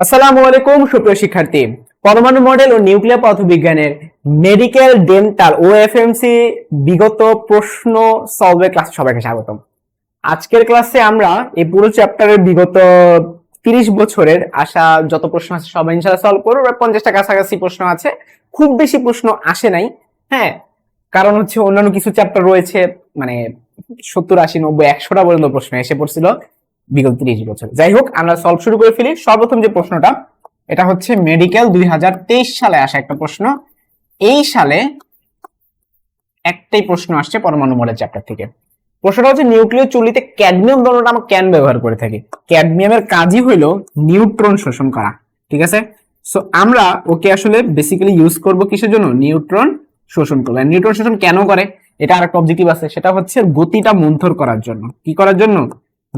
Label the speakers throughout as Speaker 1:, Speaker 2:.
Speaker 1: আসসালামু আলাইকুম, সুপ্রিয় শিক্ষার্থী। পরমাণু মডেল ও নিউক্লিয়ার পদার্থবিজ্ঞানের মেডিকেল ডেন্টাল ও এফএমসি বিগত প্রশ্ন সলভের ক্লাসে সবাইকে স্বাগতম। আজকের ক্লাসে আমরা এই পুরো চ্যাপ্টারের বিগত তিরিশ বছরের আসা যত প্রশ্ন আছে সবাই ইনশাল্লাহ সলভ করব প্রায় পঞ্চাশটা কাছাকাছি প্রশ্ন আছে। খুব বেশি প্রশ্ন আসে নাই হ্যাঁ। কারণ হচ্ছে অন্যান্য কিছু চ্যাপ্টার রয়েছে মানে সত্তর, আশি, নব্বই, একশোটা পর্যন্ত প্রশ্ন এসে পড়ছিল। বিগত তিরিশ বছর। যাই হোক, আমরা সলভ শুরু করে ফেলি। সর্বপ্রথম যে প্রশ্নটা, এটা হচ্ছে মেডিকেল দুই হাজার তেইশ সালে আসা একটা প্রশ্ন। এই সালে একটাই প্রশ্ন আসছে পরমাণু মডেল চ্যাপ্টার থেকে। প্রশ্নটা হচ্ছে নিউক্লিয় চুল্লিতে ক্যাডমিয়াম দ্রবণটা আমরা কেন ব্যবহার করে থাকি? ক্যাডমিয়ামের কাজই হলো নিউট্রন শোষণ করা, ঠিক আছে? সো আমরা ওকে আসলে বেসিক্যালি ইউজ করব কিসের জন্য? নিউট্রন শোষণ করব। নিউট্রন শোষণ কেন করে? এটা আরেকটা অবজেক্টিভ আছে, সেটা হচ্ছে গতিটা মন্থর করার জন্য। কি করার জন্য?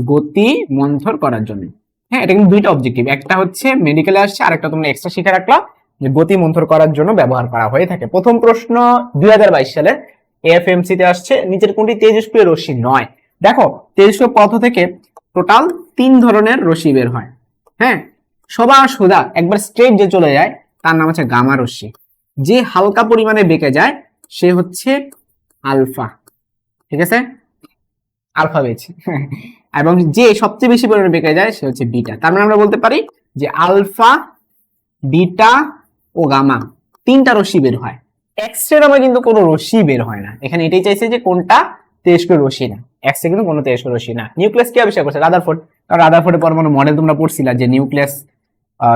Speaker 1: গতি মন্থর করার জন্য। হ্যাঁ এটা কিন্তু দুইটা অবজেক্টিভ একটা হচ্ছে মেডিকেলে আসছে আর একটা তোমরা এক্সট্রা শিখে রাখলা যে গতি মন্থর করার জন্য ব্যবহার করা হয়ে থাকে। প্রথম প্রশ্ন, দুই হাজার বাইশ সালে এএফএমসি তে আসছে, নিচের কোনটি তেজস্ক্রিয় রশ্মি নয়? দেখো, তেজস্ক্রিয় পথ থেকে টোটাল তিন ধরনের রশ্মি বের হয়। হ্যাঁ সবার সোজা একবার স্ট্রেট যে চলে যায়, তার নাম হচ্ছে গামা রশ্মি। যে হালকা পরিমাণে বেঁকে যায়, সে হচ্ছে আলফা। ঠিক আছে? আলফা বেছে এবং যে সবচেয়ে বেশি পরিমাণে বেঁকে যায় সে হচ্ছে বিটা। তার মানে আমরা বলতে পারি যে আলফা, বিটা ও গামা তিনটা রশ্মি বের হয়। এক্স রে নামে কিন্তু কোনো রশ্মি বের হয় না। এখানে এটাই চাইছে যে কোনটা তেজস্ক্র রশ্মি না। এক্স কিন্তু কোনো তেজস্ক্র রশ্মি না। নিউক্লিয়াস কি আবিষ্কার করছে? রাদারফোর্ড কারণ রাদারফোর্ডের পরমাণু মডেল তোমরা পড়ছিলা যে নিউক্লিয়াস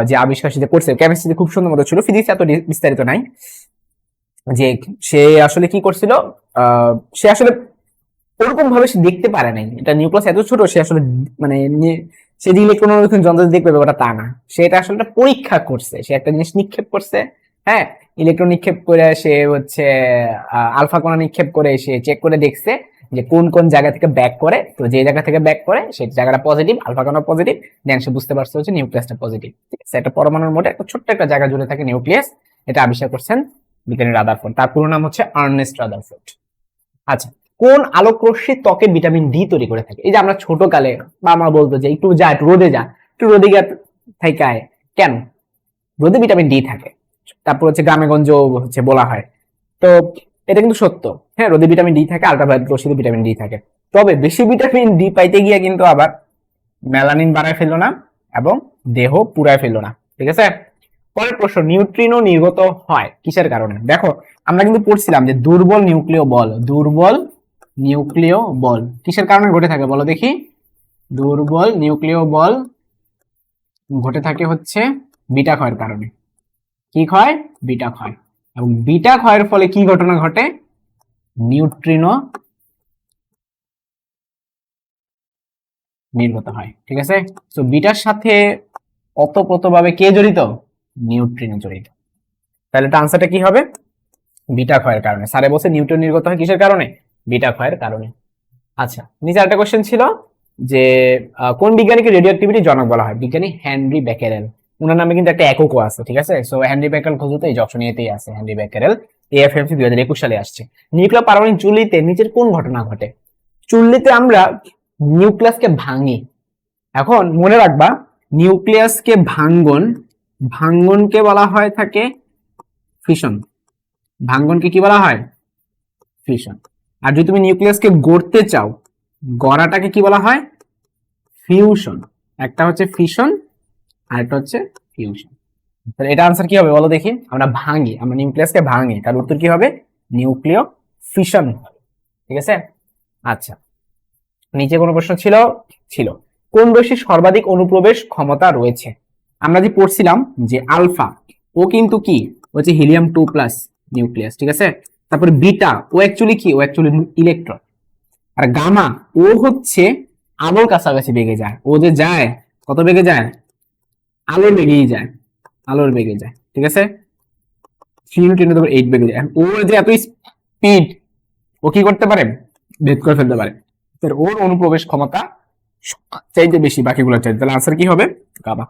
Speaker 1: যে আবিষ্কার সেটা করছে কেমিস্ট্রিতে খুব সুন্দর মতো ছিল। ফিজিক্স এত বিস্তারিত নাই। যে সে আসলে কি করছিল? সে আসলে ওরকম ভাবে সে দেখতে পারে নাই। এটা নিউক্লিয়াস এত ছোট, সে আসলে মানে সে যে ইলেকট্রন যন্ত্র দেখবে, ব্যাপারটা তা না। সে এটা আসলে পরীক্ষা করছে, সে একটা জিনিস নিক্ষেপ করছে হ্যাঁ? ইলেকট্রন নিক্ষেপ করে সে হচ্ছে আলফা কণা নিক্ষেপ করে সে চেক করে দেখছে যে কোন কোন জায়গা থেকে ব্যাক করে। তো যে জায়গা থেকে ব্যাক করে সেই জায়গাটা পজিটিভ আলফা কণা পজিটিভ দেন সে বুঝতে পারছে হচ্ছে নিউক্লিয়াসটা পজিটিভ আছে? একটা পরমাণুর মধ্যে একটা ছোট্ট একটা জায়গা জুড়ে থাকে নিউক্লিয়াস এটা আবিষ্কার করছেন বিজ্ঞানী রাদারফোর্ড। তার পুরো নাম হচ্ছে আর্নেস্ট রাদারফোর্ড। আচ্ছা কোন আলোক রশ্মি ত্বকে ভিটামিন ডি তৈরি করে থাকে? এই যে আমরা ছোট কালে বা মা বলতো যে একটু যা, একটু রোদে যা, একটু রোদে গিয়ে থেকে আয়। কেন? রোদে ভিটামিন ডি থাকে। তারপর হচ্ছে গ্রামে গঞ্জ হচ্ছে বলা হয়। তো এটা কিন্তু সত্য। হ্যাঁ রোদে ভিটামিন ডি থাকে, আলট্রাভায়োলেট রশ্মিতে ভিটামিন ডি থাকে। তবে বেশি ভিটামিন ডি পাইতে গিয়ে কিন্তু আবার মেলানিন বাড়ায় ফেলল না এবং দেহ পুরায় ফেলল না। ঠিক আছে? পরের প্রশ্ন, নিউট্রিনো নির্গত হয় কিসের কারণে? দেখো, আমরা কিন্তু পড়ছিলাম যে দুর্বল নিউক্লিয় বল, দুর্বল নিউক্লিয় বল। কিসের কারণে ঘটে থাকে বলো দেখি? দুর্বল নিউক্লিয় বল ঘটে থাকে হচ্ছে বিটা ক্ষয়ের কারণে। কি ক্ষয়? বিটা ক্ষয়। এবং বিটা ক্ষয়ের ফলে কি ঘটনা ঘটে? নিউট্রিনো নির্গত হয়, ঠিক আছে? তো বিটার সাথে অতপ্রতভাবে কে জড়িত? নিউট্রিনো জড়িত। তাহলে এটা আনসারটা কি হবে? বিটা ক্ষয়ের কারণে। স্যারে বসে নিউটন নির্গত হয় কিসের কারণে? বিটা ক্ষয়ের কারণে। আচ্ছা নিচে একটা কোশ্চেন ছিল যে কোন বিজ্ঞানীকে রেডিও অ্যাক্টিভিটি জনক বলা হয়? বিজ্ঞানী হেনরি বেকেরেল। ওনার নামে কিন্তু একটা এককও আছে, ঠিক আছে? সো হেনরি বেকেরেল খুঁজতে এই অপশন এতেই আছে, হেনরি বেকেরেল। এএফএমসি দুই হাজার একুশ সালে আসছে। নিউক্লিয়ার পারমাণবিক চুল্লিতে নিচের কোন ঘটনা ঘটে? চুল্লিতে আমরা নিউক্লিয়াসকে ভাঙি। এখন মনে রাখবা, নিউক্লিয়াসকে ভাঙ্গন, ভাঙ্গনকে বলা হয় থাকে ফিশন ভাঙ্গনকে কি বলা হয়? ফিশন আর যদি তুমি নিউক্লিয়াসকে গড়তে চাও, গড়াটাকে কি বলা হয়? ফিউশন একটা হচ্ছে ফিশন আর একটা হচ্ছে ফিউশন তাহলে এটা আনসার কি হবে বলো দেখি? আমরা ভাঙি, আমরা নিউক্লিয়াসকে ভাঙি, তার উত্তর কি হবে? নিউক্লিয় ফিশন ঠিক আছে? আচ্ছা নিচে কোনো প্রশ্ন ছিল? ছিল। কোন রশ্মির সর্বাধিক অনুপ্রবেশ ক্ষমতা রয়েছে? আমরা যে পড়ছিলাম যে আলফা, ও কিন্তু কি? হচ্ছে হিলিয়াম টু প্লাস নিউক্লিয়াস ঠিক আছে? তারপরে বিটা, ও অ্যাকচুয়ালি কি? ও অ্যাকচুয়ালি ইলেকট্রন আর গামা, ও হচ্ছে আলোর কাছাকাছি বেগে যায়। ও যে যায়, কত বেগে যায়? আলোর বেগেই যায়। আলোর বেগে যায়। ঠিক আছে? বেগে যায়। ও কি করতে পারে? করে ফেলতে পারে। ওর অনুপ্রবেশ ক্ষমতা চাইতে বেশি বাকিগুলো চাইতে। তাহলে আনসার কি হবে? গামা।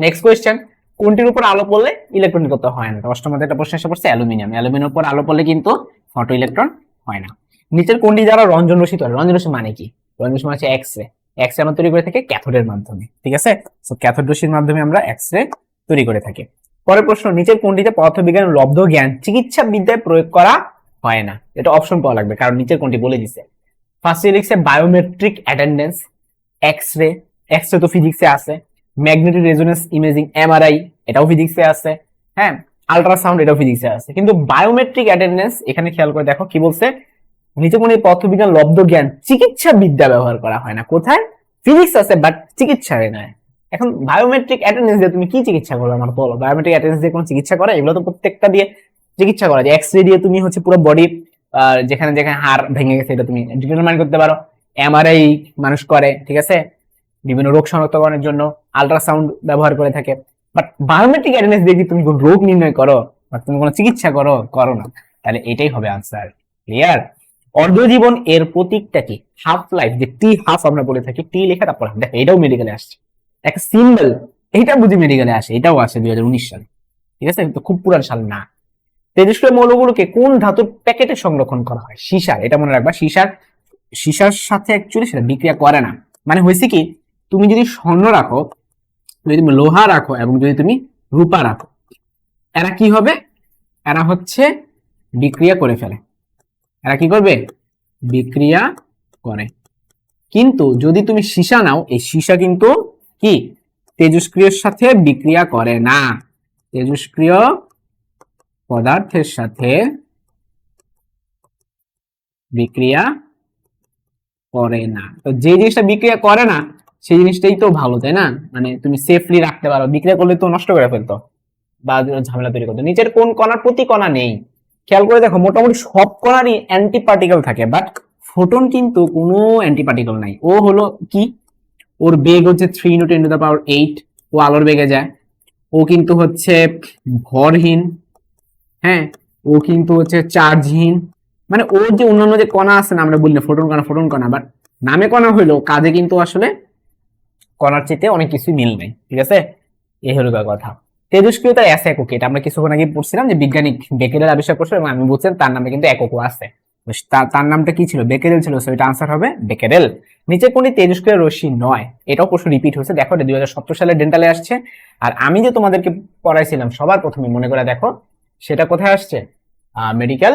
Speaker 1: নেক্সট কোয়েশ্চেন কোনটির উপর আলো পড়লে ইলেকট্রন নির্গত হয় না? তো অষ্টমতে একটা প্রশ্ন এসে পড়ছে অ্যালুমিনিয়াম অ্যালুমিনিয়ামের উপর আলো পড়লে কিন্তু ফটো ইলেকট্রন হয় না। নিচের কোনটি দ্বারা রঞ্জন রশ্মি তৈরি রঞ্জন রশ্মি মানে কি? রঞ্জন রশ্মি মানে হচ্ছে এক্স রে এক্স রে আমরা তৈরি করে থাকি ক্যাথোডের মাধ্যমে, ঠিক আছে? সো ক্যাথোড রশ্মির মাধ্যমে আমরা এক্স রে তৈরি করে থাকি। পরের প্রশ্ন, নিচের কোনটিতে পদার্থবিজ্ঞান লব্ধ জ্ঞান চিকিৎসা বিদ্যায় প্রয়োগ করা হয় না? এটা অপশন পাওয়া লাগবে, কারণ নিচের কোনটি বলে দিছে। ফার্স্ট লিখছে biometric attendance X ray X ray তো ফিজিক্সে আছে। ম্যাগনেটিক রেজোনেন্স ইমেজিং এমআরআই, এটাও ফিজিক্সে আছে। হ্যাঁ আল্ট্রাসাউন্ড এটাও ফিজিক্সে আছে। কিন্তু বায়োমেট্রিক অ্যাটেন্ডেন্স এখানে খেয়াল করে দেখো কি বলছে নিচে কোনো পদার্থবিজ্ঞান লব্ধ জ্ঞান চিকিৎসা বিদ্যা ব্যবহার করা হয় না। কোথায়? ফিজিক্স আছে বাট চিকিৎসায় নয় এখন বায়োমেট্রিক অ্যাটেন্ডেন্স দিয়ে তুমি কি চিকিৎসা করবে আমার বলো? বায়োমেট্রিক অ্যাটেন্ডেন্স দিয়ে কোনো চিকিৎসা করে? এগুলো তো প্রত্যেকটা দিয়ে চিকিৎসা করা যায়। এক্স রে দিয়ে তুমি হচ্ছে পুরো বডি যেখানে যেখানে হাড় ভেঙে গেছে, এটা তুমি ডিটারমাইন করতে পারো। এমআরআই মানুষ করে, ঠিক আছে? বিভিন্ন রোগ শনাক্তকরণের জন্য। আল্ট্রাসাউন্ড ব্যবহার করে থাকে। বাট বায়োমেট্রিক অ্যাটেন্ডেন্স দিয়ে তুমি কোনো রোগ নির্ণয় করো, বা তুমি কোনো চিকিৎসা করো করো না, তাহলে এটাই হবে আনসার ক্লিয়ার অর্ধজীবন এর প্রতীকটা কি হাফ লাইফ যে টি হাফ আমরা বলে থাকি টি লেখা, তারপর দেখো, এটাও মেডিকেলে আসছে। একটা সিম্বল এটা বুঝি মেডিকেলে আসে, এটাও আসে দুই হাজার উনিশ সালে। ঠিক আছে? তো খুব পুরান সাল না। তেজস্ক্রিয় মৌলগুলোকে কোন ধাতুর প্যাকেটে সংরক্ষণ করা হয়? সীসার, এটা মনে রাখবা, সীসার সীসার সাথে অ্যাকচুয়ালি সেটা বিক্রিয়া করে না। মানে হয়েছে কি, তুমি যদি স্বর্ণ রাখো যদি তুমি লোহা রাখো এবং যদি তুমি রূপা রাখো, এরা কি হবে? এরা হচ্ছে বিক্রিয়া করে ফেলে। এরা কি করবে? বিক্রিয়া করে। কিন্তু যদি তুমি সীসা নাও, এই সীসা কিন্তু কি? তেজস্ক্রিয়র সাথে বিক্রিয়া করে না। তেজস্ক্রিয় পদার্থের সাথে বিক্রিয়া করে না। তো যে জিনিসটা বিক্রিয়া করে না সেই জিনিসটাই তো ভালো, তাই না? মানে তুমি সেফলি রাখতে পারো, বিক্রিয়া করলে তো নষ্ট করে ফেলতো, বা ঝামেলা তৈরি করতো। নিচের কোন কণার প্রতি কণা নেই। খেয়াল করে দেখো, মোটামুটি সব কণারই অ্যান্টি পার্টিকেল থাকে বাট ফোটন কিন্তু কোনো অ্যান্টি পার্টিকেল নাই। ও হলো কি? ওর বেগ হচ্ছে three into ten to the power eight ও আলোর বেগে যায়। ও কিন্তু হচ্ছে ভরহীন হ্যাঁ? ও কিন্তু হচ্ছে চার্জহীন। মানে ওর যে অন্যান্য যে কণা আছে না, আমরা বললাম ফোটন কণা ফোটন কণা বাট নামে কণা হইল কাজে কিন্তু আসলে কণার চেয়ে অনেক কিছুই মিল নেই, ঠিক আছে? এই হলো কথা। তেজস্ক্রিয়তার এস একক, এটা আমরা কিছুক্ষণ আগে পড়ছিলাম যে বিজ্ঞানী বেকেরেল আবিষ্কার করছে এবং আমি বলছিলাম তার নামে কিন্তু এককও আছে। তার নামটা কি ছিল? বেকেরেল ছিল সো এটা আনসার হবে বেকেরেল নিচে কোনটি তেজস্ক্রিয় রশ্মি নয়, এটাও প্রশ্ন রিপিট হয়েছে। দেখো, এটা দুই হাজার সতেরো সালে ডেন্টালে আসছে। আর আমি যে তোমাদেরকে পড়াইছিলাম, সবার প্রথমে মনে করে দেখো, সেটা কোথায় আসছে? মেডিকেল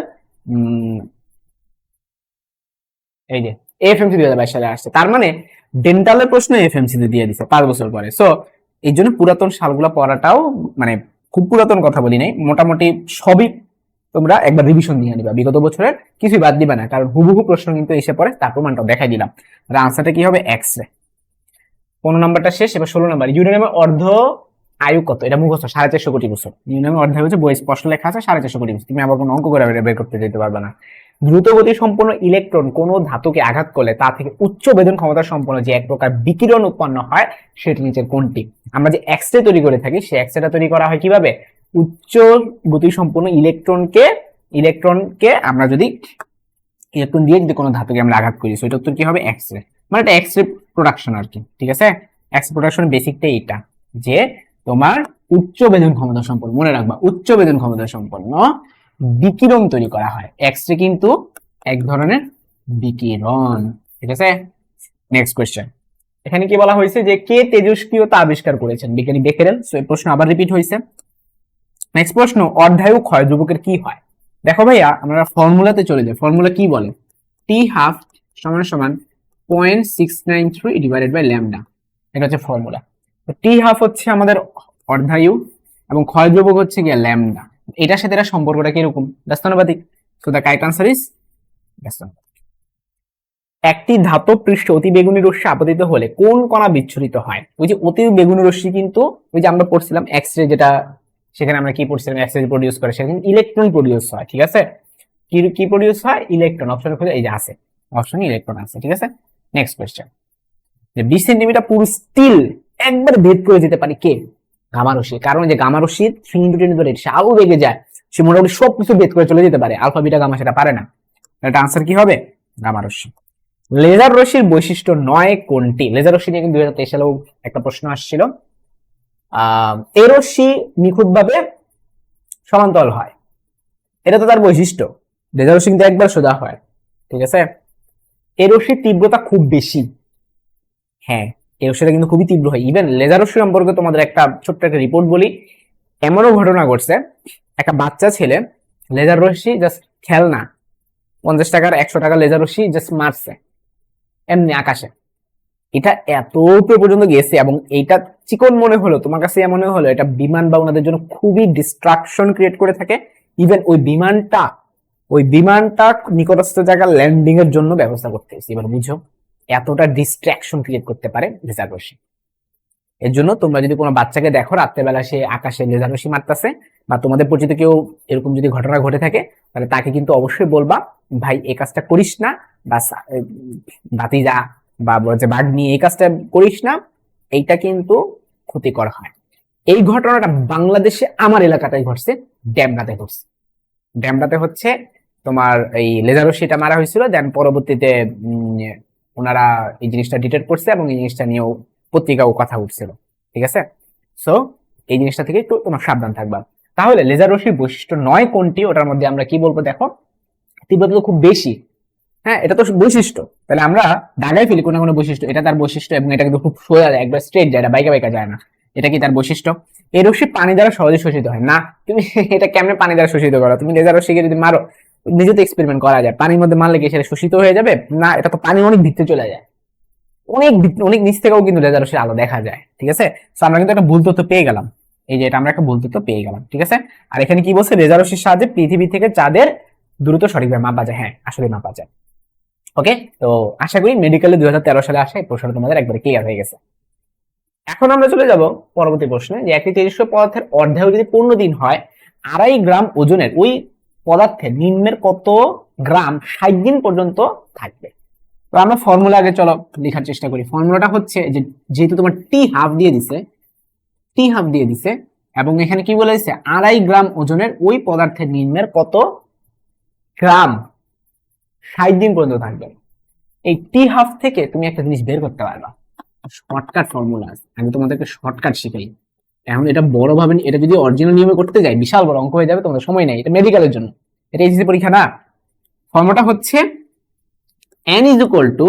Speaker 1: এই যে এফএমসি দুই হাজার বাইশ সালে আসছে। তার মানে ডেন্টালের প্রশ্ন এফএমসি দিয়ে দিছে পাঁচ বছর পরে। সো এই জন্য পুরাতন সালগুলো পড়াটাও মানে খুব পুরাতন কথা বলি নাই। মোটামুটি সবই তোমরা একবার রিভিশন দিয়ে নিবা। বিগত বছরের কিছুই বাদ দিবা না। কারণ হুবহু প্রশ্ন কিন্তু এসে পড়ে তার প্রমাণটাও দেখাই দিলাম। আর আনসারটা কি হবে? এক্স রে পনেরো নাম্বারটা শেষ, এবার ষোলো নাম্বার। ইউরেনিয়ামের অর্ধ আয়ু কত? এটা মুখস্থ, সাড়ে চারশো কোটি বছর। ইউরেনিয়ামের অর্ধ হচ্ছে বই, স্পষ্ট লেখা আছে, সাড়ে চারশো কোটি বছর। তুমি আবার কোনো অঙ্ক করে বের করতে যেতে পারবে না। দ্রুত গতি সম্পন্ন ইলেকট্রন কোন ধাতুকে আঘাত করলে তা থেকে উচ্চ বেদন ক্ষমতা সম্পন্ন যে এক প্রকার বিকিরণ উৎপন্ন হয়, সেটি নিচের কোনটি? আমরা যে এক্সরে তৈরি করে থাকি, সেই এক্সরেটা তৈরি করা হয় কীভাবে? উচ্চ গতি সম্পন্ন ইলেকট্রনকে ইলেকট্রনকে আমরা যদি ইলেকট্রন দিয়ে যদি কোনো ধাতুকে আমরা আঘাত করি সেটা উত্তর কি হবে? এক্সরে মানে এটা এক্সরে প্রোডাকশন আর কি, ঠিক আছে? এক্স প্রোডাকশন বেসিকটা এইটা, যে তোমার উচ্চ বেদন ক্ষমতা সম্পন্ন, মনে রাখবা, উচ্চ বেদন ক্ষমতা সম্পন্ন বিকিরণ তৈরি করা হয়। এক্স রে কিন্তু এক ধরনের বিকিরণ। ঠিক আছে? নেক্সট কোয়েশ্চেন এখানে কি বলা হয়েছে যে, কে তেজস্ক্রিয়তা আবিষ্কার করেছেন? বিজ্ঞানী বেকেরেল, সো এই প্রশ্ন আবার রিপিট হয়েছে। নেক্সট প্রশ্ন, অর্ধায়ু ক্ষয় ধ্রুবকের কি হয়? দেখো ভাইয়া, আমরা ফর্মুলাতে চলে যাই। ফর্মুলা কি বলে? টি হাফ সমান সমান point six nine three divided by lambda এটা হচ্ছে ফর্মুলা টি হাফ হচ্ছে আমাদের অর্ধায়ু এবং ক্ষয় ধ্রুবক হচ্ছে গিয়ে ল্যামডা এটার সাথে এটা সম্পর্কটা কীরকম? ব্যস্তানুপাতিক so the kite answer is ব্যস্তানুপাতিক একটি ধাতব পৃষ্ঠ অতি বেগুনি রশ্মি আপতিত হলে কোন কণা বিচ্ছুরিত হয়? ওই যে অতি বেগুনি রশ্মি কিন্তু ওই যে আমরা পড়ছিলাম এক্স রে যেটা, সেখানে আমরা কি পড়ছিলাম? এক্স রে প্রডিউস করে, সেখানে ইলেকট্রন প্রডিউস হয়, ঠিক আছে? কি কি প্রডিউস হয়? ইলেকট্রন অপশন খুঁজে, এই যে আছে। অপশন ইলেকট্রন আছে, ঠিক আছে? নেক্সট কোয়েশ্চেন যে বিশ সেন্টিমিটার পুরো স্টিল একবার ভেদ করে যেতে পারে কে? গামারসি কারণ যে থ্রি ইন্টু টেন ধরে সে বেগে যায়। সে মোটামুটি সব কিছু ভেদ করে চলে যেতে পারে। আলফা বিটা গামা সেটা পারে না। এটা আনসার কি হবে? গামারসি লেজার রশ্মির বৈশিষ্ট্য নয় কোনটি? লেজার রশ্মি নিয়ে কিন্তু দুই হাজার তেইশ সালেও একটা প্রশ্ন আসছিল। আহ এই রশ্মি নিখুঁতভাবে সমান্তরাল হয়। এটা তো তার বৈশিষ্ট্য। লেজার রশ্মি কিন্তু একবার সোজা হয়। ঠিক আছে? এই রশ্মির তীব্রতা খুব বেশি। হ্যাঁ। এর সাথে কিন্তু খুবই তীব্র হয়। ইভেন লেজার রশ্মি সম্পর্কে তোমাদের একটা ছোট্ট একটা রিপোর্ট বলি। এমনও ঘটনা ঘটছে, একটা বাচ্চা ছেলে লেজার রশ্মি জাস্ট খেলনা, পঞ্চাশ টাকার একশো টাকা লেজার রশ্মি জাস্ট মারছে, এমনি আকাশে। এটা এত উপরে পর্যন্ত গেছে এবং এইটা চিকন মনে হলো, তোমার কাছে মনে হলো, এটা বিমান বা ওনাদের জন্য খুবই ডিস্ট্রাকশন ক্রিয়েট করে থাকে। ইভেন ওই বিমানটা ওই বিমানটা নিকটস্থ জায়গা ল্যান্ডিং এর জন্য ব্যবস্থা করতে এবার বুঝো এতটা ডিস্ট্রাকশন ক্রিয়েট করতে পারে লেজার রশ্মি। এর জন্য তোমরা যদি কোনো বাচ্চাকে দেখো, রাত্রেবেলা সে আকাশে লেজার রশ্মি মারতেছে, বা তোমাদের পরিচিত কেউ এরকম যদি ঘটনা ঘটে থাকে, তাহলে তাকে কিন্তু অবশ্যই বলবা, ভাই, এই কাজটা করিস না, বা সা- বাতি যা বা বলছে বাঘ নিয়ে এই কাজটা করিস না। এইটা কিন্তু ক্ষতিকর হয়। এই ঘটনাটা বাংলাদেশে আমার এলাকাটাই ঘটছে, ড্যামরাতে ঘটছে। ড্যামরাতে হচ্ছে তোমার এই লেজার রশ্মিটা মারা হয়েছিল, দেন পরবর্তীতে ওনারা এই জিনিসটা ডিটেক্ট করছে এবং এই জিনিসটা নিয়েও পত্রিকাও কথা উঠছিল, ঠিক আছে? সো এই জিনিসটা থেকে একটু তোমার সাবধান থাকবা। তাহলে লেজার রশ্মির বৈশিষ্ট্য নয় কোনটি, ওটার মধ্যে আমরা কি বলব দেখো? তীব্রতা তো খুব বেশি। হ্যাঁ এটা তো বৈশিষ্ট্য। তাহলে আমরা দাগাই ফেলি কোনো কোনো বৈশিষ্ট্য, এটা তার বৈশিষ্ট্য এবং এটা কিন্তু খুব সোজা যায়, একবার স্ট্রেট যায়, এটা বাইকা বাইকা যায় না। এটা কি তার বৈশিষ্ট্য? এই রশ্মি পানি দ্বারা সহজে শোষিত হয়। না, তুমি এটা কেমনে পানি দ্বারা শোষিত করো? তুমি লেজার রশ্মিকে যদি মারো নিজে তো এক্সপেরিমেন্ট করা যায়। পানির মধ্যে মারলে কি সেটা শোষিত হয়ে যাবে? না, এটা তো পানি অনেক ভিতরে চলে যায়। অনেক অনেক নিচ থেকেও কিন্তু লেজার আলো দেখা যায়, ঠিক আছে? তো আমরা কিন্তু একটা ভুল তথ্য পেয়ে গেলাম। এই যে, এটা আমরা একটা ভুল তথ্য পেয়ে গেলাম, ঠিক আছে? আর এখানে কি বলছে? লেজার রশ্মির সাহায্যে পৃথিবী থেকে চাঁদের দ্রুত সঠিকভাবে মাপা যায়। হ্যাঁ আসলে মাপা যায়। ওকে তো, আশা করি মেডিকেলে দুই হাজার তেরো সালে আসে, এই প্রশ্নটা তোমাদের একবারে ক্লিয়ার হয়ে গেছে। এখন আমরা চলে যাব পরবর্তী প্রশ্নে, যে একটি তেজস্ব পদার্থের অর্ধায়ু যদি পনেরো দিন হয়, আড়াই গ্রাম ওজনের ওই পদার্থের নিম্নের কত গ্রাম ষাট দিন পর্যন্ত থাকবে? তো আমরা ফর্মুলা আগে চলো লেখার চেষ্টা করি। ফর্মুলাটা হচ্ছে যে যেহেতু তোমার টি হাফ দিয়ে দিছে টি হাফ দিয়ে দিছে, এবং এখানে কি বলে দিছে? আড়াই গ্রাম ওজনের ওই পদার্থের নিম্নের কত গ্রাম ষাট দিন পর্যন্ত থাকবে। এই টি হাফ থেকে তুমি একটা জিনিস বের করতে পারবা। শর্টকাট ফর্মুলা আছে। আমি তোমাদেরকে শর্টকাট শিখাই। এখন এটা বড় এটা যদি অরিজিনাল নিয়মে করতে যাই, বিশাল বড় অঙ্ক হয়ে যাবে, তোমাদের সময় নেই। এটা মেডিকেলের জন্য। এটা এসএসসি পরীক্ষা না। ফর্মুলাটা হচ্ছে n is equal to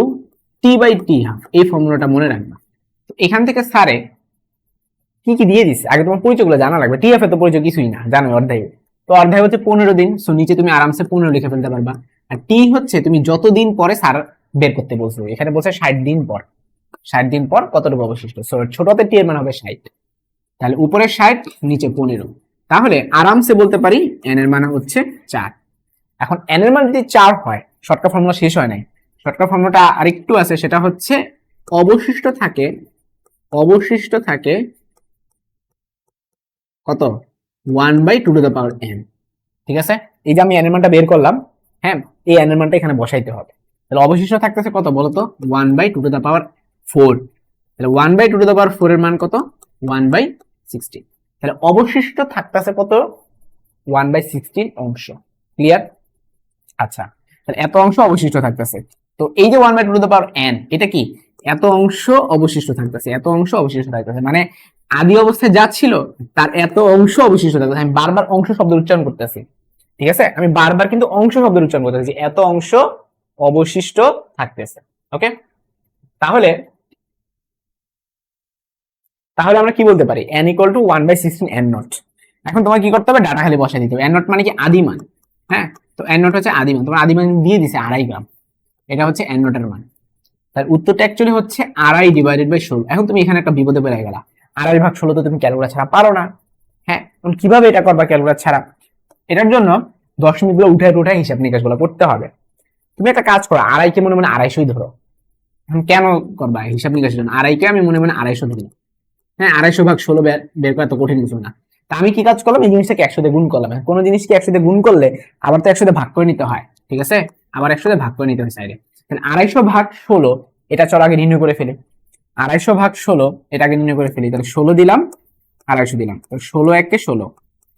Speaker 1: T by T half এই ফর্মুলাটা মনে রাখবা। তো এখান থেকে স্যারে কি কি দিয়ে দিছে? আগে তোমার পরিচয়গুলো জানা লাগবে। টি এর তো পরিচয় কিছুই না জানো অর্ধায় তো অর্ধায় হচ্ছে পনেরো দিন। সো নিচে তুমি আরামসে পনেরো লিখে ফেলতে পারবা। আর টি হচ্ছে তুমি যতদিন পরে সার বের করতে বলছো। এখানে বলছে ষাট দিন পর। ষাট দিন পর কতটুকু অবশিষ্ট? সো ছোটতে টি এর মান হবে ষাট। তাহলে উপরে ষাট, নিচে পনেরো। তাহলে আরামসে বলতে পারি এন এর মান হচ্ছে চার। এখন এন এর মান যদি চার হয়, শর্টকাট ফর্মুলা শেষ হয় নাই, শর্টকাট ফর্মুলাটা আরেকটু আছে, সেটা হচ্ছে অবশিষ্ট থাকে অবশিষ্ট থাকে কত? One by two to the power N ঠিক আছে? এই যে আমি এন এর মানটা বের করলাম হ্যাঁ এই এন এর মানটা এখানে বসাইতে হবে। তাহলে অবশিষ্ট থাকতেছে কত বলতো? One by two to the power four তাহলে one by two to the power four এর মান কত? ওয়ান বাই সিক্সটিন তাহলে অবশিষ্ট থাকতেছে কত? ওয়ান বাই সিক্সটিন অংশ। ক্লিয়ার আচ্ছা তাহলে এত অংশ অবশিষ্ট থাকতেছে। তো এই যে one by two the power N এটা কি? এত অংশ অবশিষ্ট থাকতেছে, এত অংশ অবশিষ্ট থাকতেছে। মানে আদি অবস্থায় যা ছিল, তার এত অংশ অবশিষ্ট থাকতেছে। আমি বারবার অংশ শব্দ উচ্চারণ করতেছি। ঠিক আছে? আমি বারবার কিন্তু অংশ শব্দ উচ্চারণ করতেছি এত অংশ অবশিষ্ট থাকতেছে। ওকে তাহলে তাহলে আমরা কি বলতে পারি? n equal to one by sixteen N naught এখন তোমার কি করতে হবে? ডাটা খালি বসাই দিতে হবে। এন নট মানে কি? আদিমান হ্যাঁ? তো এন নট হচ্ছে আদিমান তোমার আদিমান দিয়ে দিছে আড়াই গ্রাম। এটা হচ্ছে এন নটের মান। তার উত্তরটা অ্যাকচুয়ালি হচ্ছে আড়াই ডিভাইডেড বাই ষোলো। এখন তুমি এখানে একটা বিপদে পড়ে গেলা। আড়াই ভাগ ষোলো তো তুমি ক্যালকুলেটার ছাড়া পারো না। হ্যাঁ? এখন কীভাবে এটা করবা ক্যালকুলেটার ছাড়া? এটার জন্য দশমিকগুলো উঠে উঠে হিসাব নিকাশগুলো করতে হবে। তুমি একটা কাজ করো, আড়াইকে মনে মনে আড়াইশোই ধরো। এখন কেন করবা হিসাব নিকাশের জন্য? আড়াইকে আমি মনে মনে আড়াইশো ধরি। হ্যাঁ আড়াইশো ভাগ ষোলো বের করা তো কঠিন কিছু না। তা আমি কি কাজ করলাম? এই জিনিসটাকে একসাথে গুণ করলাম। কোনো জিনিসকে একসাথে গুণ করলে আবার তো একসাথে ভাগ করে নিতে হয়, ঠিক আছে? আবার একসাথে ভাগ করে নিতে হয় সাইডে আড়াইশো ভাগ ষোলো, এটা চলো আগে নির্ণয় করে ফেলি। আড়াইশো ভাগ ষোলো, এটা আগে নির্ণয় করে ফেলি। তাহলে ষোলো দিলাম, আড়াইশো দিলাম। তাহলে ষোলো একে ষোলো,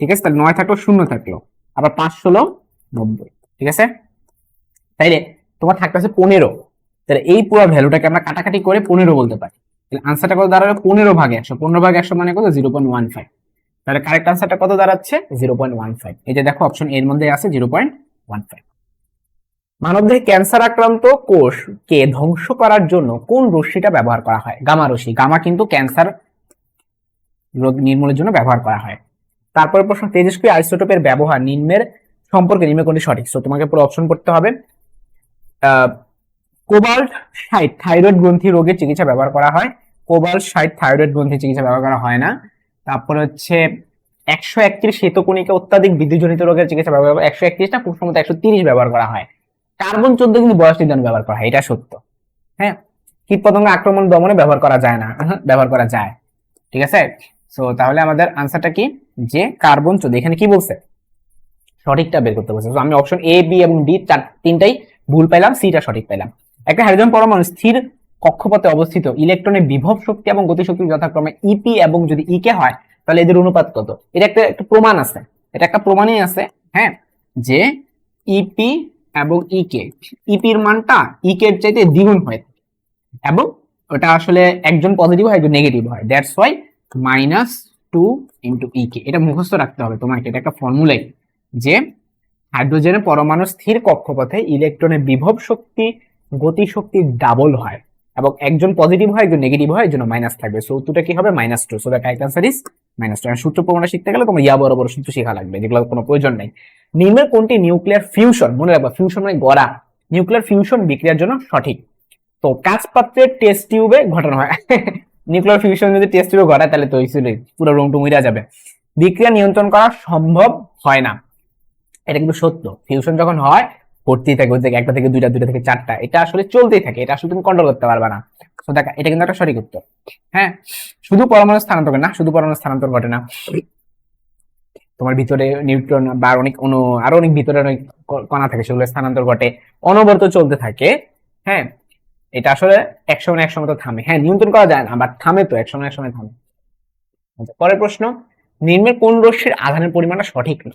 Speaker 1: ঠিক আছে? তাহলে নয় থাকল, শূন্য থাকল। আবার পাঁচ ষোলো, নব্বই, ঠিক আছে? তাইলে তোমার থাকতেছে পনেরো। তাহলে এই পুরো ভ্যালুটাকে আমরা কাটাকাটি করে পনেরো বলতে পারি। তাহলে আনসারটা কত দাঁড়াবে পনেরো ভাগে একশো, পনেরো ভাগে একশো মানে কত? জিরো পয়েন্ট ওয়ান ফাইভ তাহলে কারেক্ট আনসারটা কত দাঁড়াচ্ছে? জিরো পয়েন্ট ওয়ান ফাইভ এই যে দেখো অপশন এর মধ্যে আছে জিরো পয়েন্ট ওয়ান ফাইভ মানবদেহে ক্যান্সার আক্রান্ত কোষকে ধ্বংস করার জন্য কোন রশ্মিটা ব্যবহার করা হয়? গামা রশ্মি। গামা কিন্তু ক্যান্সার রোগ নির্মূলের জন্য ব্যবহার করা হয়। তারপরে প্রশ্ন, তেজস্ক্রিয় আইসোটোপের ব্যবহার নিম্নের সম্পর্কে নিম্নে কোনটি সঠিক। সো তোমাকে পুরো অপশন করতে হবে। কোবাল্ট সাইট, থাইরয়েড গ্রন্থি রোগের চিকিৎসা ব্যবহার করা হয়। কোবাল্ট সাইট, থাইরয়েড গ্রন্থি চিকিৎসা ব্যবহার করা হয় না। তারপরে হচ্ছে একশো একত্রিশ শ্বেতকণিকা অত্যাধিক বিদ্যুৎজনিত রোগের চিকিৎসা ব্যবহার করা একশো একত্রিশ না, খুব সম্ভবত একশো তিরিশ ব্যবহার করা হয়। কার্বন চোদ্দ কিন্তু বয়স নির্ধারণ ব্যবহার করা হয়, এটা সত্য। হ্যাঁ? কীট পতঙ্গ আক্রমণ দমনে ব্যবহার করা যায় না। ব্যবহার করা যায়। ঠিক আছে? সো তাহলে আমাদের আনসারটা কি? যে কার্বন চোদ্দ, এখানে কি বলছে? সঠিকটা বের করতে বলছে। আমি অপশন এ বি এবং ডি চার তিনটাই ভুল পাইলাম সিটা সঠিক পাইলাম। একটা হাইড্রোজেন পরমাণু স্থির কক্ষপথে অবস্থিত, ইলেকট্রনের বিভব শক্তি এবং গতিশক্তি যথাক্রমে ইপি এবং যদি ইকে হয়, তাহলে এদের অনুপাত কত? এটা একটা একটা প্রমাণ আছে। এটা একটা প্রমাণই আছে হ্যাঁ যে ইপি এবং ইকে ইপির মানটা ইকে চাইতে দ্বিগুণ হয় এবং ওটা আসলে একজন পজিটিভ হয়, একজন নেগেটিভ হয়। That's why minus two into ইকে এটা মুখস্থ রাখতে হবে তোমাকে, এটা একটা ফর্মুলাই যে হাইড্রোজেনের পরমাণু স্থির কক্ষপথে ইলেকট্রনের বিভব শক্তি গতি শক্তি ডাবল হয় এবং একজন পজিটিভ হয়, একজন নেগেটিভ হয় এর জন্য মাইনাস থাকবে। সো উত্তরটা কি হবে? Minus two so the correct answer is minus two সূত্র প্রমাণটা শিখতে গেলে তোমার ইয়া, বড় সূত্র শেখা লাগবে যেগুলো কোনো প্রয়োজন নেই। নিম্নের কোনটি নিউক্লিয়ার ফিউশন মনে রাখবা ফিউশন মানে গড়া। নিউক্লিয়ার ফিউশন বিক্রিয়ার জন্য সঠিক। তো কাঁচ পাত্রের টেস্ট টিউবে ঘটানো হয়। নিউক্লিয়ার ফিউশন যদি টেস্ট টিউবে ঘটায়, তাহলে তো পুরো রুম টুম উড়ে যাবে। বিক্রিয়া নিয়ন্ত্রণ করা সম্ভব হয় না। এটা কিন্তু সত্য। ফিউশন যখন হয় ভর্তি থাকে ওই থেকে একটা থেকে দুইটা দুইটা থেকে চারটা। এটা আসলে চলতেই থাকে এটা আসলে তুমি কন্ট্রোল করতে পারবে না। তো দেখা এটা কিন্তু একটা সঠিক উত্তর। হ্যাঁ? শুধু পরমাণু স্থানান্তর না শুধু পরমাণু স্থানান্তর ঘটে না। তোমার ভিতরে নিউট্রন বা অনেক অনু আরও অনেক ভিতরে অনেক কণা থাকে সেগুলো স্থানান্তর ঘটে। অনবরত চলতে থাকে হ্যাঁ? এটা আসলে এক সময় এক সময় তো থামে। হ্যাঁ নিয়ন্ত্রণ করা যায় না বাট থামে তো এক সময় এক সময় থামে। আচ্ছা, পরের প্রশ্ন নিম্নের কোন রশ্মির আধানের পরিমাণটা সঠিক না?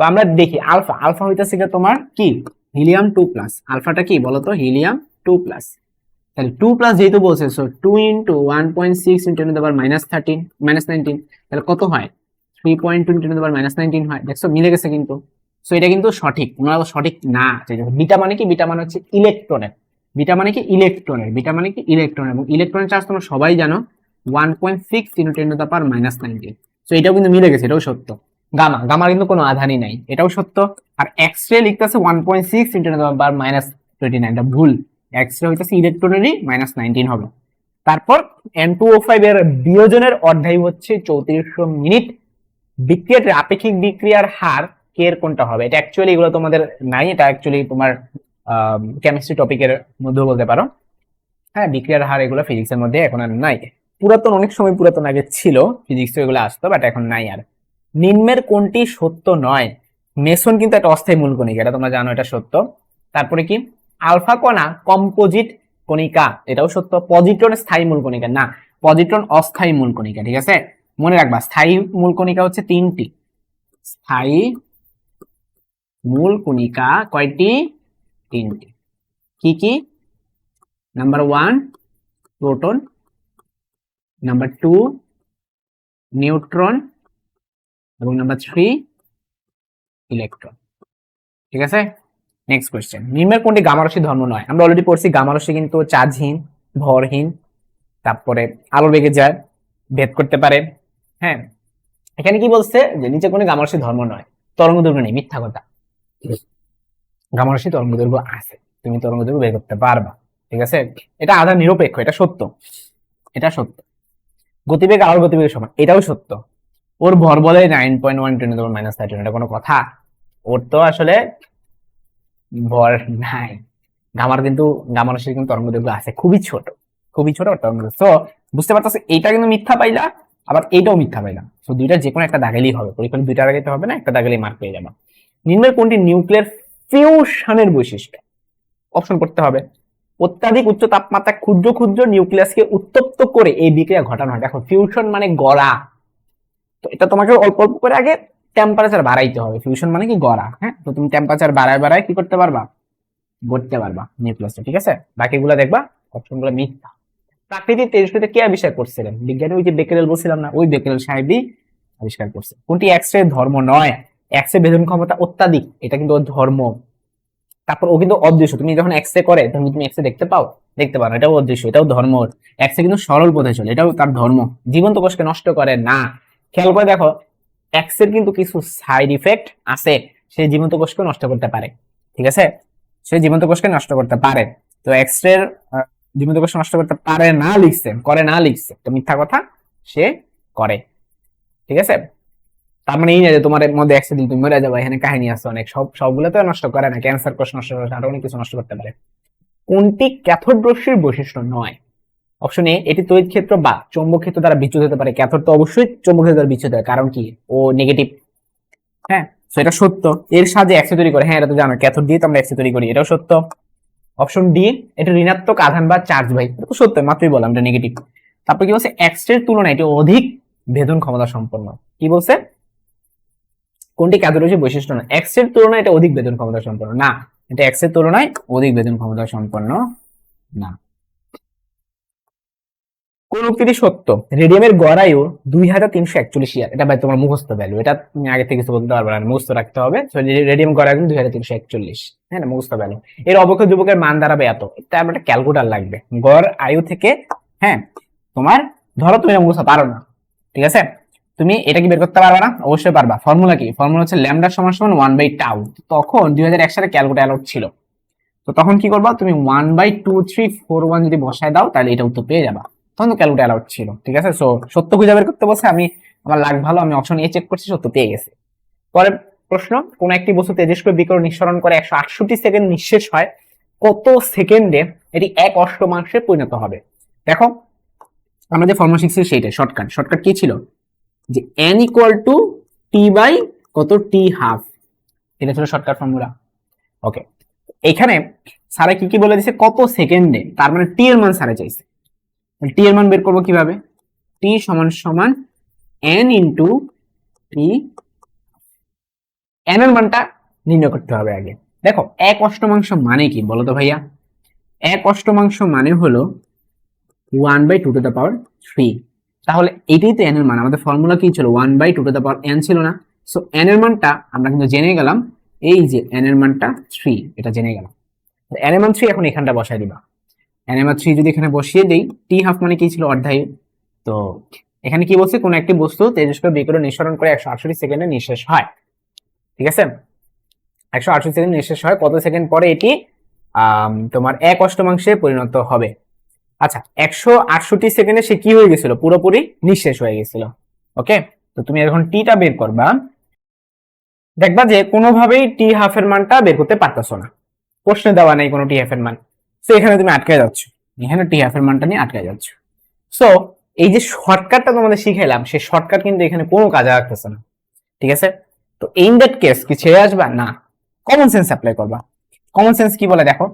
Speaker 1: তো আমরা দেখি, আলফা আলফা হইতেছে গিয়ে তোমার কি? Helium two plus. আলফাটা কি বলতো? Helium two plus. তাহলে টু প্লাস যেহেতু বলছে so two into one point six into আবার মাইনাস থার্টিন মাইনাস নাইনটিন তাহলে কত হয়? Three point two into minus nineteen হয়। দেখছ? মিলে গেছে কিন্তু। সো এটা কিন্তু সঠিক। ওনারা সঠিক না বিটা মানে কি? বিটা মানে হচ্ছে ইলেকট্রনের বিটা মানে কি? ইলেকট্রনের বিটা মানে কি? ইলেকট্রনের এবং ইলেকট্রনের চার্জ তোমরা সবাই জানো one point six into ten to minus nineteen so এটাও কিন্তু মিলে গেছে, এটাও সত্য। গামা, গামার কিন্তু কোনো আধানই নাই। এটাও সত্য। আর এক্স রে লিখতেছে one point six power minus twenty nine এটা ভুল। এক্স রে হইতেছে ইলেকট্রনেরই মাইনাস নাইনটিন হবে। তারপর এন টু ও ফাইভ এর বিয়োজনের অধ্যায় হচ্ছে চৌত্রিশশো মিনিট। বিক্রিয়ার আপেক্ষিক বিক্রিয়ার হার কে এর কোনটা হবে? এটা অ্যাকচুয়ালি এগুলো তোমাদের নাই, এটা অ্যাকচুয়ালি তোমার কেমিস্ট্রি টপিকের মধ্যেও বলতে পারো। হ্যাঁ বিক্রিয়ার হার এগুলো ফিজিক্সের মধ্যে এখন আর নাই। পুরাতন, অনেক সময় পুরাতন আগে ছিল ফিজিক্স এগুলো আসতো বাট এখন নাই আর। নিম্নের কোনটি সত্য নয়? মেসন কিন্তু একটা অস্থায়ী মূল কণিকা এটা তোমরা জানো এটা সত্য। তারপরে কি? আলফা কণা কম্পোজিট কণিকা, এটাও সত্য। পজিট্রন স্থায়ী মূল কণিকা না, পজিট্রন অস্থায়ী মূল কণিকা ঠিক আছে? মনে রাখবা, স্থায়ী মূল কণিকা হচ্ছে তিনটি। স্থায়ী মূল কণিকা কয়টি? তিনটি। কি কি? Number one, proton. Number two, neutron. এবং নাম্বার থ্রি ইলেকট্রন ঠিক আছে? নেক্সট কোয়েশ্চেন নিম্নের কোনটি গামারসি ধর্ম নয়? আমরা অলরেডি পড়ছি গামারসি কিন্তু চার্জহীন ভরহীন, তারপরে আলো বেগে যায়, ভেদ করতে পারে। হ্যাঁ? এখানে কি বলছে? যে নিচে কোনো গামারসি ধর্ম নয়। তরঙ্গ দৈর্ঘ্য নেই, মিথ্যা কথা। গামারসি তরঙ্গ দৈর্ঘ্য আছে। তুমি তরঙ্গ দৈর্ঘ্য বের করতে পারবা। ঠিক আছে? এটা আধার নিরপেক্ষ, এটা সত্য। এটা সত্য। গতিবেগ আলোর গতিবেগের সমান, এটাও সত্য। ওর ভর বলে nine point one ten minus thirty এটা কোনো কথা। ওর তো আসলে ভর নাই। গামার কিন্তু গামারসির কিন্তু তরঙ্গ দৈর্ঘ্য আছে, খুবই ছোট খুবই ছোট তরঙ্গ তো বুঝতে পারতেছে, এইটা কিন্তু মিথ্যা পাইলা, আবার এইটাও মিথ্যা পাইলা। তো দুইটা যে কোনো একটা দাগেলেই হবে পরীক্ষা দুইটা দাগাইতে হবে না, একটা দাগেলেই মার্ক পেয়ে যাবে। নিম্নের কোনটি? নিউক্লিয়ার ফিউশনের বৈশিষ্ট্য। অপশন করতে হবে। অত্যাধিক উচ্চ তাপমাত্রা ক্ষুদ্র ক্ষুদ্র নিউক্লিয়াসকে উত্তপ্ত করে এই বিক্রিয়া ঘটানো হয়। দেখো ফিউশন মানে গড়া। তো এটা তোমাকে অল্প অল্প করে আগে টেম্পারেচার বাড়াইতে হবে। ফিউশন মানে কি গড়া হ্যাঁ? তো তুমি টেম্পারেচার বাড়ায় বাড়ায় কি করতে পারবা? গড়তে পারবা নিউক্লিয়াসটা ঠিক আছে? বাকিগুলো দেখবা অপশনগুলো মিথ্যা। প্রাকৃতিক তেজস্ক্রিয়তে কে আবিষ্কার করছিলেন? বিজ্ঞানী ওই যে বেকেরেল বলছিলাম না, ওই বেকেরেল সাহেবই আবিষ্কার করছে। কোনটি? এক্স রে ধর্ম নয়। এক্স রে বেদন ক্ষমতা অত্যাধিক, এটা কিন্তু ওর ধর্ম। তারপর ও কিন্তু অদৃশ্য, তুমি যখন এক্স এ করে, তখন তুমি এক্স এ দেখতে পাও? দেখতে না, এটাও অদৃশ্য, এটাও ধর্ম। এক্স এ কিন্তু সরল পথে চলে, এটাও তার ধর্ম। জীবন্ত কোষকে নষ্ট করে না। খেয়াল করে দেখো এক্সের কিন্তু কিছু সাইড ইফেক্ট আছে, সে জীবন্ত কোষকে নষ্ট করতে পারে, ঠিক আছে? সে জীবন্ত কোষকে নষ্ট করতে পারে। তো এক্সের জীবন্ত কোষ নষ্ট করতে পারে না লিখছে, করে না লিখছে, তো মিথ্যা কথা সে করে, ঠিক আছে? তার মানে এই না যে তোমার মধ্যে এক্স দিল তুমি মরে যাবে, এখানে কাহিনী আছে অনেক, সব, সবগুলো তো নষ্ট করে না ক্যান্সার কোষ নষ্ট করে আরও অনেক কিছু নষ্ট করতে পারে। কোনটি ক্যাথোড রশ্মির বৈশিষ্ট্য নয়? অপশন এ এটি তড়িৎ ক্ষেত্র বা চৌম্বক ক্ষেত্র দ্বারা বিচ্যুত হতে পারে। ক্যাথোড তো অবশ্যই চৌম্বক ক্ষেত্র দ্বারা বিচ্যুত হয় কারণ কি? ও নেগেটিভ হ্যাঁ তো এটা সত্য। এর সাহায্যে এক্সে তৈরি করে। হ্যাঁ এটা তো জানো, ক্যাথোড দিয়ে তো আমরা এক্সে তৈরি করি, এটাও সত্য। অপশন ডি এটা ঋণাত্মক আধান বা চার্জ ভাই, এটা তো সত্য, মাত্রই বললাম, এটা নেগেটিভ তারপর কি বলছে? এক্সের তুলনায় এটি অধিক ভেদন ক্ষমতা সম্পন্ন। কি বলছে? কোনটি ক্যাথোড রশ্মির বৈশিষ্ট্য না? এক্সের তুলনায় এটা অধিক বেদন ক্ষমতা সম্পন্ন। না, এটা এক্সের তুলনায় অধিক বেদন ক্ষমতা সম্পন্ন না। কোন উক্তিটি সত্য? রেডিয়ামের গড়ায়ু দুই হাজার তিনশো একচল্লিশ ইয়ার। এটা ভাই তোমার মুখস্থ ভ্যালু এটা আগে থেকে কিছু বলতে পারবে না, মুখস্থ রাখতে হবে। রেডিয়াম গড়ায়ু কিন্তু দুই হাজার তিনশো একচল্লিশ। হ্যাঁ মুখস্থ ভ্যালু এর অবক্ষয় যুবকের মান দাঁড়াবে এত। এটা আমার একটা ক্যালকুলেটার লাগবে। গড় আয়ু থেকে হ্যাঁ তোমার, ধরো তুমি মুখস্থ, পারো না। ঠিক আছে? তুমি এটা কি বের করতে পারবে না? অবশ্যই পারবা। ফর্মুলা কি? ফর্মুলা হচ্ছে ল্যামডা সমান সমান ওয়ান বাই টাউ তখন দুই হাজার এক সালে ক্যালকুলেটার অ্যালাউড ছিল। তো তখন কি করবা? তুমি one by two three four one যদি বসায় দাও, তাহলে এটা উত্তর পেয়ে যাবা। তখন তো ক্যালকুলেটার অ্যালাউড ছিল, ঠিক আছে? সো সত্য খুঁজে বের করতে বলছে, আমি, আমার লাগ ভালো, আমি অপশন এ চেক করছি, সত্য পেয়ে গেছে। পরের প্রশ্ন, কোন একটি বস্তু তেজস্ক্র বিকরণ নিঃসরণ করে একশো আটষট্টি সেকেন্ড নিঃশেষ হয়, কত সেকেন্ডে এটি এক অষ্টমাংশে পরিণত হবে? দেখো, আমরা যে ফর্মুলা শিখছি সেইটাই শর্টকাট শর্টকাট কি ছিল? যে N equal to T by কত টি হাফ এটা ছিল শর্টকাট ফর্মুলা ওকে এখানে স্যারে কি কি বলে দিছে কত সেকেন্ডে? তার মানে টি এর মান স্যারে চাইছে। টি এর মান বের করব কীভাবে? টি সমান সমান এন ইন্টু টি এন এর মানটা নির্ণয় করতে হবে আগে। দেখো, এক অষ্টমাংশ মানে কি বলো তো ভাইয়া? এক অষ্টমাংশ মানে হলো one by two to the power three তাহলে এটাই তো এন এর মান, আমাদের ফর্মুলা কি ছিল? One by two to the power N ছিল না। সো এন এর মানটা আমরা কিন্তু জেনে গেলাম, এই যে এন এর মানটা থ্রি এটা জেনে গেলাম। এন এর মান থ্রি এখন এখানটা বসাই দিবা। মান থ্রি যদি এখানে বসিয়ে দেই টি হাফ মানে কি ছিল? অর্ধায়ু তো এখানে কি বলছে? কোন একটি বস্তু তেজস্ক্র বিকিরণ নিঃসরণ করে একশো আটষট্টি সেকেন্ডে নিঃশেষ হয়। ঠিক আছে? একশো আটষট্টি সেকেন্ড নিঃশেষ হয়। কত সেকেন্ড পরে এটি তোমার এক অষ্টমাংশে পরিণত হবে। আচ্ছা একশো আটষট্টি সেকেন্ডে সে কি হয়ে গেছিল? পুরোপুরি নিঃশেষ হয়ে গেছিল। ওকে? তো তুমি এখন টিটা বের করবা। দেখবা যে কোনোভাবেই টি হাফের মানটা বের করতে পারতেছো না। প্রশ্নে দেওয়া নেই কোনো টি হাফের মান। তো এখানে তুমি আটকে যাচ্ছ। এখানে টি হাফের মানটা নিয়ে আটকে যাচ্ছ। সো এই যে শর্টকাটটা তোমাদের শিখাইলাম, সেই শর্টকাট কিন্তু এখানে কোনো কাজে লাগতেছে না। ঠিক আছে? তো ইন দ্যাট কেস কি ছেড়ে আসবা? না। কমন সেন্স অ্যাপ্লাই করবা। কমন সেন্স কি বলে দেখো?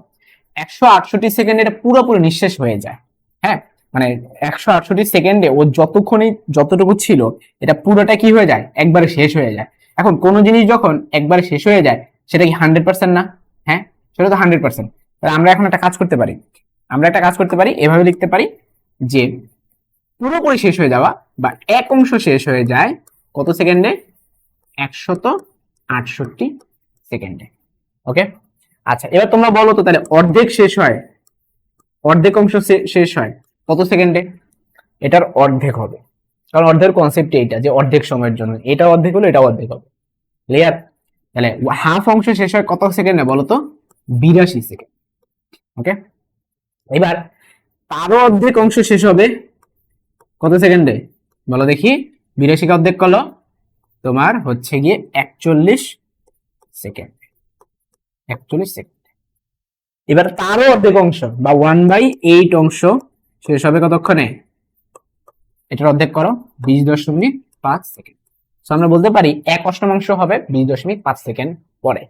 Speaker 1: একশো আটষট্টি সেকেন্ডে এটা পুরোপুরি নিঃশেষ হয়ে যায়। হ্যাঁ? মানে একশো আটষট্টি সেকেন্ডে ও যতক্ষণই যতটুকু ছিল, এটা পুরোটা কি হয়ে যায়? একবারে শেষ হয়ে যায়। এখন কোনো জিনিস যখন একবারে শেষ হয়ে যায়, সেটা কি হান্ড্রেড পার্সেন্ট না? হ্যাঁ? সেটা তো হান্ড্রেড পার্সেন্ট তাহলে আমরা এখন একটা কাজ করতে পারি। আমরা একটা কাজ করতে পারি, এভাবে লিখতে পারি যে পুরোপুরি শেষ হয়ে যাওয়া বা এক অংশ শেষ হয়ে যায় কত সেকেন্ডে? একশত আটষট্টি সেকেন্ডে। ওকে? আচ্ছা এবার তোমরা বলো তো তাহলে অর্ধেক শেষ হয়, অর্ধেক অংশ শেষ হয় কত সেকেন্ডে? এটার অর্ধেক হবে। কারণ অর্ধেক কনসেপ্ট এইটা যে অর্ধেক সময়ের জন্য। এটা অর্ধেক হলো, এটা অর্ধেক হবে। ক্লিয়ার তাহলে হাফ অংশ শেষ হয় কত সেকেন্ডে বলো তো? বিরাশি সেকেন্ড। ওকে এবার তারও অর্ধেক অংশ শেষ হবে কত সেকেন্ডে বলো দেখি। বিরাশিকে অর্ধেক করল। তোমার হচ্ছে গিয়ে একচল্লিশ সেকেন্ড একচল্লিশ সেকেন্ড এবার তারও অর্ধেক অংশ বা ওয়ান বাই এইট অংশ শেষ হবে কতক্ষণে? এটার অর্ধেক করো, বিশ দশমিক পাঁচ সেকেন্ড তো আমরা বলতে পারি এক অষ্টমাংশ হবে বিশ দশমিক পাঁচ সেকেন্ড পরে।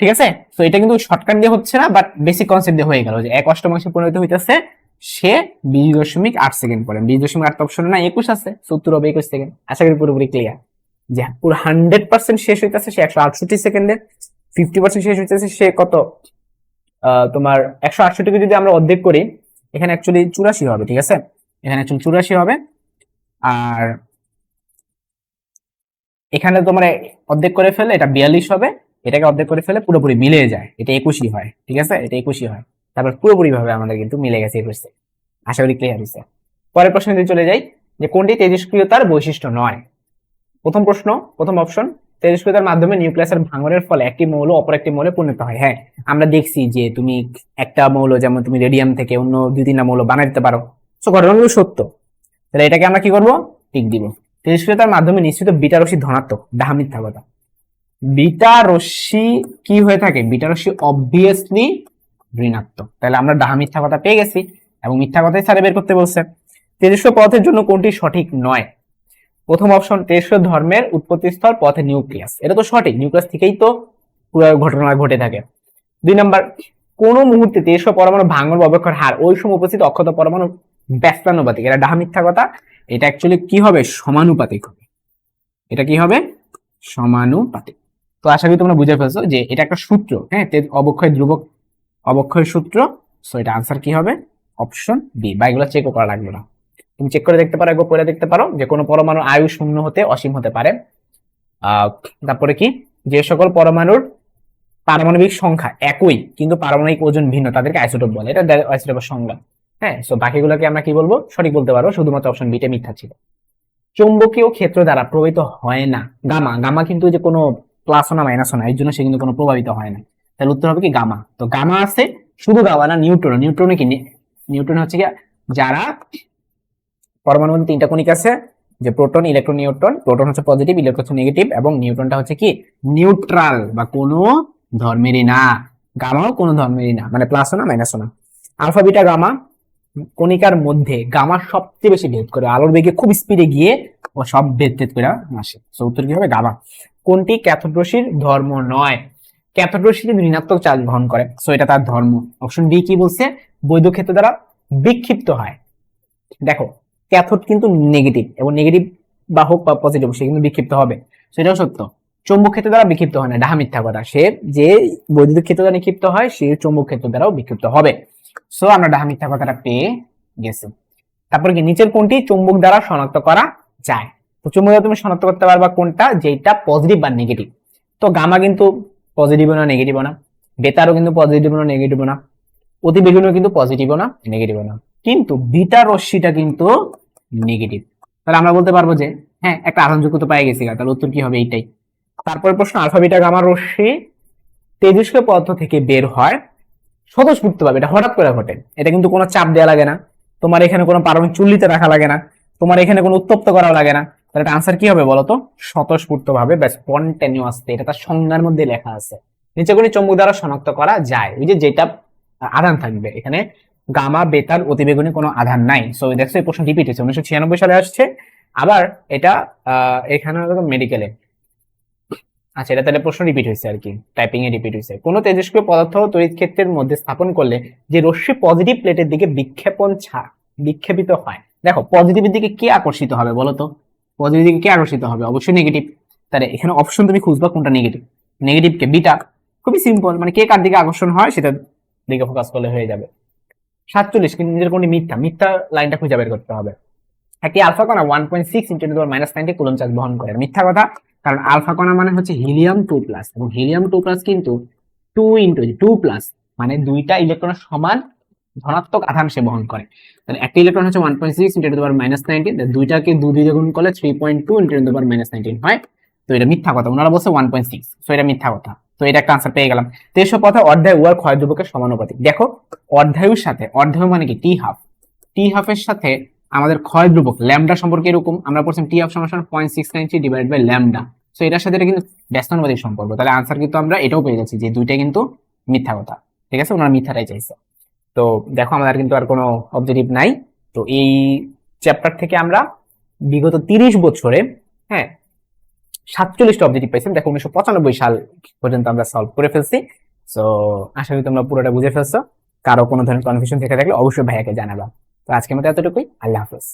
Speaker 1: ঠিক আছে? তো এটা কিন্তু শর্টকাট দিয়ে হচ্ছে না বাট বেসিক কনসেপ্ট দিয়ে হয়ে গেল যে এক অষ্টমাংশে পরিণত হইতেছে, সে বিশ দশমিক আট সেকেন্ড পরে। বিশ দশমিক আট অপশন না একুশ আছে, সত্তর হবে একুশ সেকেন্ড। আশা করি পুরোপুরি ক্লিয়ার যে পুরো হান্ড্রেড পার্সেন্ট শেষ হইতেছে, সে একশো আটষট্টি সেকেন্ডে। ফিফটি পার্সেন্ট শেষ হইতেছে, সে কত? তোমার একশো আটষট্টিকে যদি আমরা অর্ধেক করি, এখানে অ্যাকচুয়ালি চুরাশি হবে, ঠিক আছে? এখানে অ্যাকচুয়ালি চুরাশি হবে। আর এখানে তোমার অর্ধেক করে ফেলে এটা বিয়াল্লিশ হবে। এটাকে অর্ধেক করে ফেলে পুরোপুরি মিলে যায়। এটা একুশই হয়, ঠিক আছে? এটা একুশই হয়। তারপর পুরোপুরি ভাবে আমাদের কিন্তু মিলে গেছে একুশ থেকে। আশা করি ক্লিয়ার হয়েছে পরের প্রশ্নে যদি চলে যাই, যে কোনটি তেজস্ক্রিয়তার বৈশিষ্ট্য নয়? প্রথম প্রশ্ন, প্রথম অপশন তেজস্ক্রিয়তার মাধ্যমে নিউক্লিয়াসের ভাঙনের ফলে একটি মৌল অপর একটি মৌলে পরিণত হয়। হ্যাঁ আমরা দেখছি যে তুমি একটা মৌল, যেমন তুমি রেডিয়াম থেকে অন্য দুই তিনটা মৌল বানাই দিতে পারো। সো ঘটনাগুলো সত্য। তাহলে এটাকে আমরা কি করব? টিক দিব। তেজস্ক্রিয়তার মাধ্যমে নিশ্চিত বিটা রশ্মি ধনাত্মক ডাহা মিথ্যা কথা। বিটা রশ্মি কি হয়ে থাকে? বিটা রশ্মি অবভিয়াসলি ঋণাত্মক। তাহলে আমরা ডাহা মিথ্যা কথা পেয়ে গেছি এবং মিথ্যা কথাই স্যারে বের করতে বলছে। তেজস্ক্রিয় পথের জন্য কোনটি সঠিক নয়? প্রথম অপশন তেজস্ক্রিয় ধর্মের উৎপত্তি স্থল, পথে নিউক্লিয়াস এটা তো সঠিক নিউক্লিয়াস থেকেই তো পুরো ঘটনা ঘটে থাকে। দুই নাম্বার, কোন মুহূর্তে তেজস্ক্রিয় পরমাণু ভাঙন বা অবক্ষয়ের হার, ওই সময় উপস্থিত অক্ষত পরমাণু ব্যস্তানুপাতিক। এটা ডাহা মিথ্যা কথা। এটা অ্যাকচুয়ালি কি হবে? সমানুপাতিক হবে। এটা কি হবে? সমানুপাতিক। তো আশা করি তোমরা বুঝে ফেলছো যে এটা একটা সূত্র হ্যাঁ তেজ অবক্ষয়, ধ্রুবক, অবক্ষয় সূত্র। সো এটা আনসার কি হবে? অপশন বি বা এগুলো চেকও করা লাগবে না। তুমি চেক করে দেখতে পারো, একবার পড়ে দেখতে পারো যে কোনো পরমাণু আয়ু শূন্য হতে অসীম হতে পারে। তারপরে কি? যে সকল পরমাণুর পারমাণবিক সংখ্যা একই, কিন্তু পারমাণবিক ওজন ভিন্ন, তাদেরকে আইসোটোপ বলে। এটা আইসোটোপের সংজ্ঞা হ্যাঁ সো বাকিগুলোকে আমরা কি বলব? সঠিক বলতে পারব, শুধুমাত্র অপশন বিটা মিথ্যা ছিল। চৌম্বকীয় ক্ষেত্র দ্বারা প্রভাবিত হয় না। গামা গামা কিন্তু যে কোনো প্লাস না মাইনাস না, এর জন্য সে কিন্তু কোনো প্রভাবিত হয় না। তাহলে উত্তর হবে কি? গামা তো গামা আছে, শুধু গামা না নিউট্রন নিউট্রনে কি? নিউট্রন হচ্ছে কি যারা পরমাণুর মধ্যে তিনটা কণিক আছে, যে প্রোটন ইলেকট্রন নিউট্রন প্রোটন হচ্ছে পজিটিভ ইলেকট্রন হচ্ছে নেগেটিভ এবং নিউট্রনটা হচ্ছে কি? নিউট্রাল বা কোনো ধর্মেরই না। গামাও কোনো ধর্মেরই না মানে প্লাসও না মাইনাসও না আলফা বিটা গামা কণিকার মধ্যে গামা সবচেয়ে বেশি ভেদ করে, আলোর বেগে খুব স্পিডে গিয়ে ও সব ভেদ ভেদ করে আসে। তো উত্তর কি হবে? গামা কোনটি? ক্যাথোড রশ্মির ধর্ম নয়। ক্যাথোড রশ্মি কিন্তু ঋণাত্মক চার্জ বহন করে। সো এটা তার ধর্ম। অপশন ডি কি বলছে? বৈধ ক্ষেত্র দ্বারা বিক্ষিপ্ত হয়। দেখো, ক্যাথোড কিন্তু নেগেটিভ এবং নেগেটিভ বা হোক বা পজিটিভ সে কিন্তু বিক্ষিপ্ত হবে। সেটাও সত্য। চৌম্বক ক্ষেত্র দ্বারা বিক্ষিপ্ত হয় না। ডাহা মিথ্যা কথা। সে যে বৈদ্যুতিক ক্ষেত্র দ্বারা নিক্ষিপ্ত হয়, সে চৌম্বক ক্ষেত্র দ্বারাও বিক্ষিপ্ত হবে। সো আমরা ডাহা মিথ্যা কথাটা পেয়ে গেছি। তারপর কি নিচের কোনটি? চুম্বক দ্বারা শনাক্ত করা যায়। চুম্বক তুমি শনাক্ত করতে পারবা কোনটা? যেটা পজিটিভ বা নেগেটিভ তো গামা কিন্তু পজিটিভ না নেগেটিভ না। বেতারও কিন্তু পজিটিভ না নেগেটিভ না। অতিবেগুনও কিন্তু পজিটিভ না নেগেটিভ না। কিন্তু বিটা রশ্মিটা কিন্তু নেগেটিভ তাহলে আমরা বলতে পারব যে হ্যাঁ একটা আধানযোগ্য তো পাই গেছি তাহলে উত্তর কি হবে এইটাই। তারপরে প্রশ্ন আলফা বিটা গামা রশ্মি তেজস্ক্রিয় পদার্থ থেকে বের হয় স্বতঃস্ফূর্ত ভাবে এটা হঠাৎ করে ঘটে। এটা কিন্তু কোনো চাপ দেওয়া লাগে না। তোমার এখানে কোনো পারমাণবিক চুল্লিতে রাখা লাগে না। তোমার এখানে কোনো উত্তপ্ত করা লাগে না। তাহলে এটা আনসার কি হবে বলতো? স্বতঃস্ফূর্ত ভাবে বা স্পন্টেনিয়াস এটা তার সংজ্ঞার মধ্যে লেখা আছে। নিচে কোনো চম্বুক দ্বারা শনাক্ত করা যায়। ওই যে যেটা আধান থাকবে। এখানে গামা, বেতার, অতিবেগুনি কোনো আধান নাই। সো দেখছ এই প্রশ্ন রিপিট হচ্ছে উনিশশো ছিয়ানব্বই সালে আসছে। আবার এটা এখানে মেডিকেলে আচ্ছা এটা তাহলে প্রশ্ন রিপিট হয়েছে আর কি। টাইপিং এ রিপিট হয়েছে। কোন তেজস্ক্রিয় পদার্থ তড়িৎ ক্ষেত্রের মধ্যে স্থাপন করলে যে রশ্মি পজিটিভ প্লেটের দিকে বিক্ষেপণ ছা, বিক্ষেপিত হয়। দেখো পজিটিভের দিকে কে আকর্ষিত হবে বলো তো পজিটিভ দিকে কে আকর্ষিত হবে, অবশ্যই নেগেটিভ তাহলে এখানে অপশন তুমি খুঁজবা কোনটা নেগেটিভ নেগেটিভ কে বিটা খুবই সিম্পল মানে কে কার দিকে আকর্ষণ হয় সেটা দিকে ফোকাস করলে হয়ে যাবে। সাতচল্লিশ, কিন্তু নিজের কোনটি মিথ্যা মিথ্যা লাইনটা খুঁজে বের করতে হবে। একটি আলফা কণা one point six into minus ninety coulomb charge বহন করে। মিথ্যা কথা, কারণ আলফা কণা মানে হচ্ছে হিলিয়াম টু প্লাস এবং হিলিয়াম টু প্লাস কিন্তু টু ইন্টু টু প্লাস মানে দুইটা ইলেকট্রনের সমান ধনাত্মক আধান সে বহন করে। তাহলে একটা ইলেকট্রন হচ্ছে one point six into minus nineteen দুইটাকে দু দিয়ে গুণ করলে three point two into minus nineteen হয়। তো এটা মিথ্যা কথা, ওনারা বলছে ওয়ান পয়েন্ট সিক্স তো এটা মিথ্যা কথা। তো এটা একটা আনসার পেয়ে গেলাম। তেইশশো পথে অর্ধায় উয়ার ক্ষয় ধ্রুবকের সমানুপাতিক। দেখো, অর্ধায়ুর সাথে, অর্ধায়ু মানে কি? টি হাফ টি হাফের সাথে আমাদের ক্ষয় ধ্রুবক ল্যামডা সম্পর্কে এরকম, আমরা পড়ছিলাম টি হাফ সমান point six nine three divide by lambda তো এটার সাথে এটা কিন্তু ব্যস্তানুপাতিক সম্পর্ক। তাহলে আনসার কিন্তু আমরা এটাও পেয়ে যাচ্ছি যে দুইটা কিন্তু মিথ্যা কথা। ঠিক আছে? ওনারা মিথ্যাটাই চাইছে। তো দেখো, আমাদের কিন্তু আর কোনো অবজেক্টিভ নাই। তো এই চ্যাপ্টার থেকে আমরা বিগত তিরিশ বছরে হ্যাঁ সাতচল্লিশটা অবজেক্টিভ পাইছি দেখো, উনিশশো পঁচানব্বই সাল পর্যন্ত আমরা সলভ করে ফেলছি। সো আশা করি তোমরা পুরোটা বুঝে ফেলছো। কারও কোনো ধরনের কনফিউশন থেকে থাকলে অবশ্যই ভাইয়াকে জানাবা। তো আজকের মতো এতটুকুই। আল্লাহ হাফেজ।